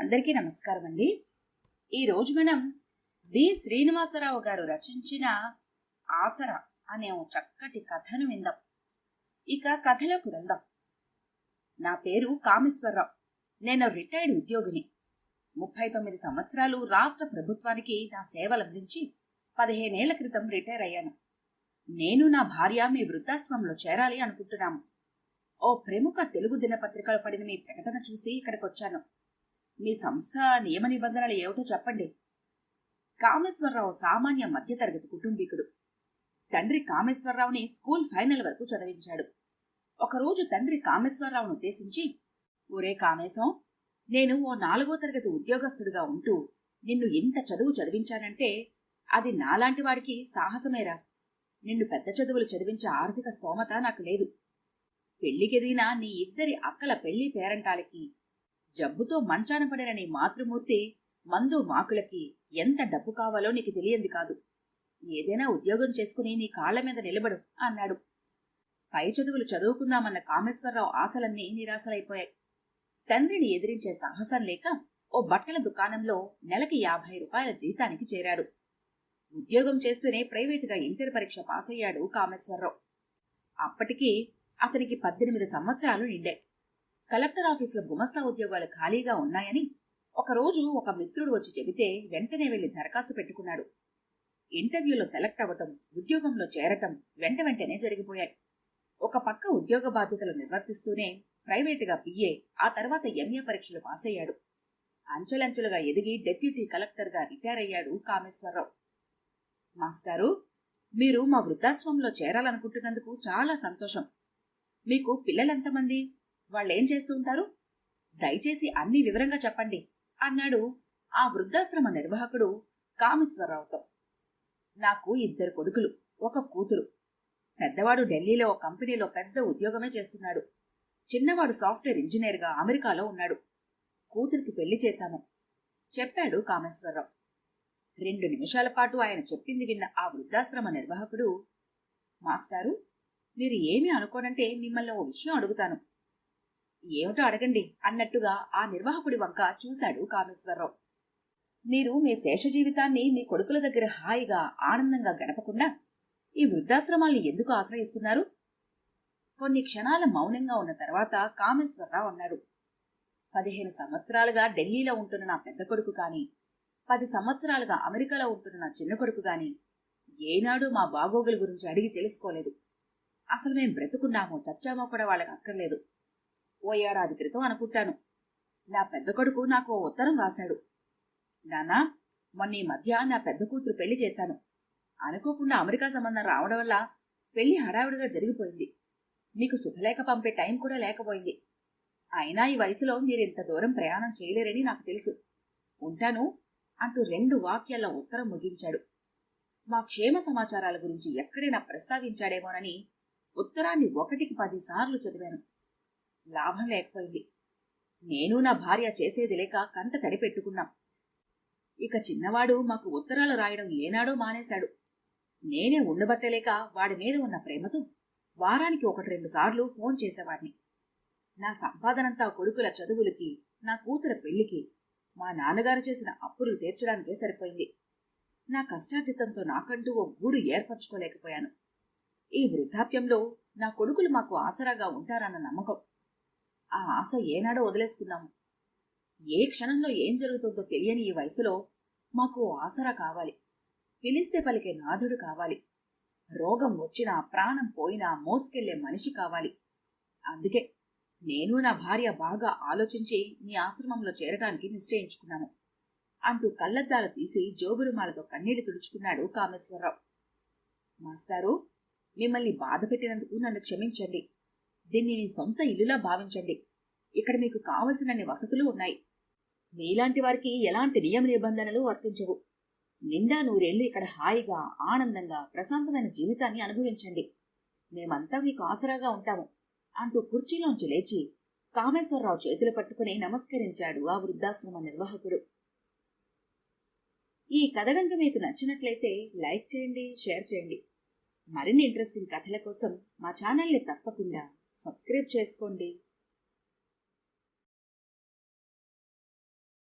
అందరికీ నమస్కారం అండి ఈరోజు మనం బి శ్రీనివాసరావు గారు రచించిన ఆసర అనే ఓ చక్కటి కథను విందాం. ఇక కథలోకి వెళ్దాం. నా పేరు కామేశ్వరరావు. నేను రిటైర్డ్ ఉద్యోగిని. ముప్పై తొమ్మిది సంవత్సరాలు రాష్ట్ర ప్రభుత్వానికి నా సేవలందించి పదిహేనేళ్ళ క్రితం రిటైర్ అయ్యాను. నేను నా భార్య మీ వృద్ధాశ్రమంలో చేరాలి అనుకుంటున్నాము. ఓ ప్రముఖ తెలుగు దినపత్రికలో పడిన మీ ప్రకటన చూసి ఇక్కడికి వచ్చాను మీ సంస్థ నియమ నిబంధనలు ఏమిటో చెప్పండి. కామేశ్వరరావు సామాన్య మధ్యతరగతి కుటుంబీకుడు. తండ్రి కామేశ్వరరావుని స్కూల్ ఫైనల్ వరకు చదివించాడు. ఒకరోజు తండ్రి కామేశ్వరరావును ఉద్దేశించి ఒరే కామేశం నేను ఓ నాలుగో తరగతి ఉద్యోగస్తుడిగా ఉంటూ నిన్ను ఇంత చదువు చదివించానంటే అది నాలాంటి వాడికి సాహసమేరా. నిన్ను పెద్ద చదువులు చదివించే ఆర్థిక స్తోమత నాకు లేదు. పెళ్ళికెదిగిన నీ ఇద్దరి అక్కల పెళ్ళి పేరంటాలకి జబ్బుతో మంచాన పడిన నీ మాతృమూర్తి మందు మాకులకి ఎంత డబ్బు కావాలో నీకు తెలియంది కాదు. ఏదైనా ఉద్యోగం చేసుకుని నీ కాళ్ళ మీద నిలబడు అన్నాడు. పై చదువులు చదువుకుందామన్న కామేశ్వరరావు ఆశలన్నీ నిరాశలైపోయాయి. తండ్రిని ఎదిరించే సాహసం లేక ఓ బట్టల దుకాణంలో నెలకి యాభై రూపాయల జీతానికి చేరాడు. ఉద్యోగం చేస్తూనే ప్రైవేటుగా ఇంటర్ పరీక్ష పాస్ అయ్యాడు కామేశ్వరరావు. అప్పటికి అతనికి పద్దెనిమిది సంవత్సరాలు నిండాయి. కలెక్టర్ ఆఫీసులో గుమస్తా ఉద్యోగాలు ఖాళీగా ఉన్నాయని ఒకరోజు ఒక మిత్రుడు వచ్చి చెబితే వెంటనే వెళ్ళి దరఖాస్తు పెట్టుకున్నాడు. ఇంటర్వ్యూలో సెలెక్ట్ అవ్వటం ఉద్యోగంలో చేరటం వెంట వెంటనే జరిగిపోయాయి. ఒక పక్క ఉద్యోగ బాధ్యతలు నిర్వర్తిస్తూనే ప్రైవేటుగా పిఏ ఆ తర్వాత ఎంఏ పరీక్షలు పాస్ అయ్యాడు అంచెలంచెలుగా ఎదిగి డెప్యూటీ కలెక్టర్గా రిటైర్ అయ్యాడు కామేశ్వరరావు. మాస్టారు మీరు మా వృద్ధాశ్రమంలో చేరాలనుకుంటున్నందుకు చాలా సంతోషం. మీకు పిల్లలెంతమంది వాళ్ళేం చేస్తూ ఉంటారు దయచేసి అన్ని వివరంగా చెప్పండి అన్నాడు ఆ వృద్ధాశ్రమ నిర్వాహకుడు కామేశ్వరరావుతో. నాకు ఇద్దరు కొడుకులు ఒక కూతురు. పెద్దవాడు ఢిల్లీలో ఒక కంపెనీలో పెద్ద ఉద్యోగమే చేస్తున్నాడు. చిన్నవాడు సాఫ్ట్వేర్ ఇంజనీర్గా అమెరికాలో ఉన్నాడు. కూతురికి పెళ్ళి చేశాము చెప్పాడు కామేశ్వరరావు. రెండు నిమిషాల పాటు ఆయన చెప్పింది విన్న ఆ వృద్ధాశ్రమ నిర్వాహకుడు మాస్టారు మీరు ఏమి అనుకోనంటే మిమ్మల్ని ఓ విషయం అడుగుతాను. ఏమిటో అడగండి అన్నట్టుగా ఆ నిర్వాహకుడి వంక చూశాడు కామేశ్వరరావు. మీరు మీ శేష జీవితాన్ని మీ కొడుకుల దగ్గర హాయిగా ఆనందంగా గడపకుండా ఈ వృద్ధాశ్రమాల్ని ఎందుకు ఆశ్రయిస్తున్నారు? కొన్ని క్షణాల మౌనంగా ఉన్న తర్వాత కామేశ్వరరావు అన్నాడు. పదిహేను సంవత్సరాలుగా ఢిల్లీలో ఉంటున్న నా పెద్ద కొడుకు కానీ పది సంవత్సరాలుగా అమెరికాలో ఉంటున్న నా చిన్న కొడుకు గాని ఏనాడు మా బాగోగుల గురించి అడిగి తెలుసుకోలేదు. అసలు మేం బ్రతుకున్నామో చచ్చామో కూడా వాళ్ళకి అక్కర్లేదు. ఓ ఏడాది క్రితం అనుకుంటాను. నా పెద్ద కొడుకు నాకు ఓ ఉత్తరం రాశాడు. నానా మొన్న ఈ మధ్య నా పెద్ద కూతురు పెళ్ళి చేశాను. అనుకోకుండా అమెరికా సంబంధం రావడం వల్ల పెళ్ళి హడావిడిగా జరిగిపోయింది. మీకు శుభలేఖ పంపే టైం కూడా లేకపోయింది. అయినా ఈ వయసులో మీరు ఇంత దూరం ప్రయాణం చేయలేరని నాకు తెలుసు. ఉంటాను అంటూ రెండు వాక్యాల ఉత్తరం ముగించాడు. మా క్షేమ సమాచారాల గురించి ఎక్కడైనా ప్రస్తావించాడేమోనని ఉత్తరాన్ని ఒకటికి పదిసార్లు చదివాను. లాభం లేకపోయింది. నేను నా భార్య చేసేది లేక కంట తడి పెట్టుకున్నాం ఇక చిన్నవాడు మాకు ఉత్తరాలు రాయడం ఏనాడో మానేశాడు. నేనే ఉండబట్టలేక వాడి మీద ఉన్న ప్రేమతో వారానికి ఒకటి రెండు సార్లు ఫోన్ చేసేవాడిని. నా సంపాదనంతా కొడుకుల చదువులకి నా కూతుర పెళ్ళికి మా నాన్నగారు చేసిన అప్పులు తీర్చడానికే సరిపోయింది. నా కష్టార్జితంతో నాకంటూ ఓ గూడు ఏర్పరచుకోలేకపోయాను. ఈ వృద్ధాప్యంలో నా కొడుకులు మాకు ఆసరాగా ఉంటారన్న నమ్మకం ఆ ఆశ ఏనాడో వదిలేసుకున్నాము. ఏ క్షణంలో ఏం జరుగుతుందో తెలియని ఈ వయసులో మాకు ఆసరా కావాలి. పిలిస్తే పలికే నాథుడు కావాలి. రోగం వచ్చినా ప్రాణం పోయినా మోసుకెళ్ళే మనిషి కావాలి. అందుకే నేను నా భార్య బాగా ఆలోచించి నీ ఆశ్రమంలో చేరటానికి నిశ్చయించుకున్నాను అంటూ కళ్ళద్దాలు తీసి జోబురుమాలతో కన్నీళ్ళు తుడుచుకున్నాడు కామేశ్వరరావు. మాస్టారు మిమ్మల్ని బాధ పెట్టినందుకు నన్ను క్షమించండి. దీన్ని మీ సొంత ఇల్లులా భావించండి. ఇక్కడ మీకు కావలసినన్ని వసతులు ఉన్నాయి. మీలాంటి వారికి ఎలాంటి నియమ నిబంధనలు వర్తించవు. నిండా నూరేళ్ళు ఇక్కడ హాయిగా ఆనందంగా ప్రశాంతమైన జీవితాన్ని అనుభవించండి. మేమంతా మీకు ఆసరాగా ఉంటాము అంటూ కుర్చీలోంచి లేచి కామేశ్వరరావు చేతులు పట్టుకుని నమస్కరించాడు ఆ వృద్ధాశ్రమ నిర్వాహకుడు. ఈ కథ గనుక మీకు నచ్చినట్లయితే లైక్ చేయండి షేర్ చేయండి. మరిన్ని ఇంట్రెస్టింగ్ కథల కోసం మా ఛానల్ని తప్పకుండా సబ్స్క్రైబ్ చేసుకోండి.